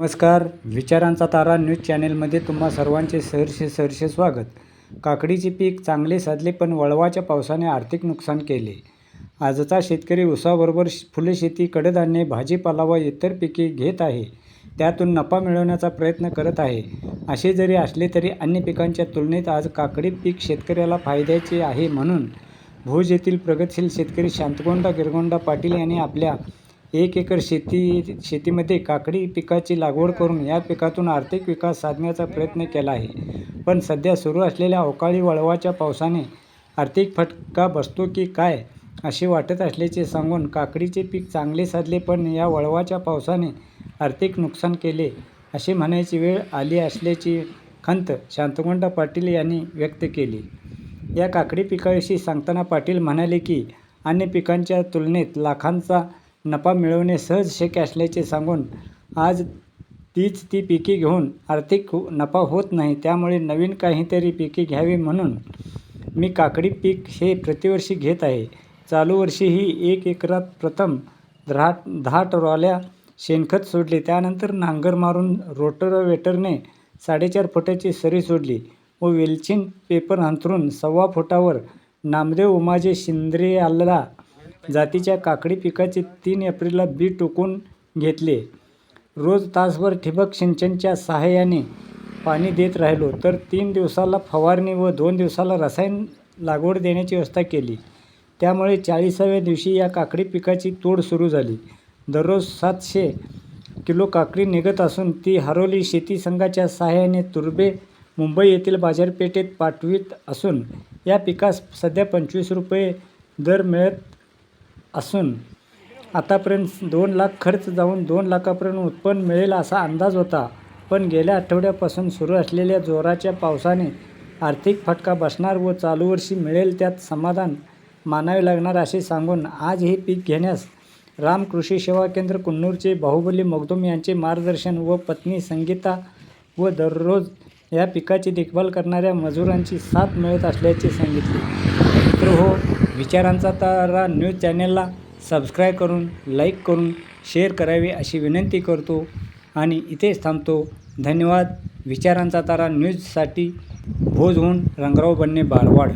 नमस्कार. विचारांचा तारा न्यूज चॅनेलमध्ये तुम्हा सर्वांचे सहर्ष सहर्ष स्वागत. काकडीचे पीक चांगले साधले पण वळवाच्या पावसाने आर्थिक नुकसान केले. आजचा शेतकरी उसाबरोबर श- फुलशेती कडधान्ये भाजीपाला व इतर पिके घेत आहे. त्यातून नफा मिळवण्याचा प्रयत्न करत आहे. असे जरी असले तरी अन्य पिकांच्या तुलनेत आज काकडी पीक शेतकऱ्याला फायद्याचे आहे म्हणून भोज येथील प्रगतशील शेतकरी शांतगोंडा गिरगोंडा पाटील यांनी आपल्या एक एकर शेती शेतीमध्ये काकडी पिकाची लागवड करून या पिकातून आर्थिक विकास साधण्याचा प्रयत्न केला आहे. पण सध्या सुरू असलेल्या अवकाळी वळवाच्या पावसाने आर्थिक फटका बसतो की काय असे वाटत असल्याचे सांगून काकडीचे पीक चांगले साधले पण या वळवाच्या पावसाने आर्थिक नुकसान केले असे म्हणायची वेळ आली असल्याची खंत शांतगोंडा पाटील यांनी व्यक्त केली. या काकडी पिकाविषयी सांगताना पाटील म्हणाले की अन्य पिकांच्या तुलनेत लाखांचा नफा मिळवणे सहज शक्य असल्याचे सांगून आज तीच ती पिके घेऊन आर्थिक नफा होत नाही त्यामुळे नवीन काहीतरी पिके घ्यावी म्हणून मी काकडी पीक हे प्रतिवर्षी घेत आहे. चालू वर्षीही एक एकरात प्रथम दहा दहा ट्रॉल्या शेणखत सोडले. त्यानंतर नांगर मारून रोटरवेटरने साडेचार फुटाची सरी सोडली व वेलचिन पेपर अंथरून सव्वा फुटावर नामदेव उमाजे आल्ला जातीच्या काकडी पिकाचे तीन एप्रिलला बी टोकून घेतले. रोज तासभर ठिबक सिंचनच्या सहाय्याने पाणी देत राहिलो तर तीन दिवसाला फवारणी व दोन दिवसाला रसायन लागवड देण्याची व्यवस्था केली. त्यामुळे चाळीसाव्या दिवशी या काकडी पिकाची तोड सुरू झाली. दररोज सातशे किलो काकडी निघत असून ती हरोली शेती संघाच्या सहाय्याने तुर्बे मुंबई येथील बाजारपेठेत पाठवित असून या पिकास सध्या पंचवीस रुपये दर मिळत असून आतापर्यंत दोन लाख खर्च जाऊन दोन लाखापर्यंत उत्पन्न मिळेल असा अंदाज होता. पण गेल्या आठवड्यापासून सुरू असलेल्या जोराच्या पावसाने आर्थिक फटका बसणार व चालू वर्षी मिळेल त्यात समाधान मानावे लागणार असे सांगून आज हे पीक घेण्यास राम कृषी सेवा केंद्र कुन्नूरचे बाहुबली मगदूम यांचे मार्गदर्शन व पत्नी संगीता व दररोज या पिकाची देखभाल करणाऱ्या मजुरांची साथ मिळत असल्याचे सांगितले. मित्र हो विचारांचा तारा न्यूज चॅनेलला सबस्क्राईब करून लाईक करून शेअर करावे अशी विनंती करतो. आणि इथेच थांबतो. धन्यवाद. विचारांचा तारा न्यूजसाठी भोजहून रंगराव बनणे बारवाड.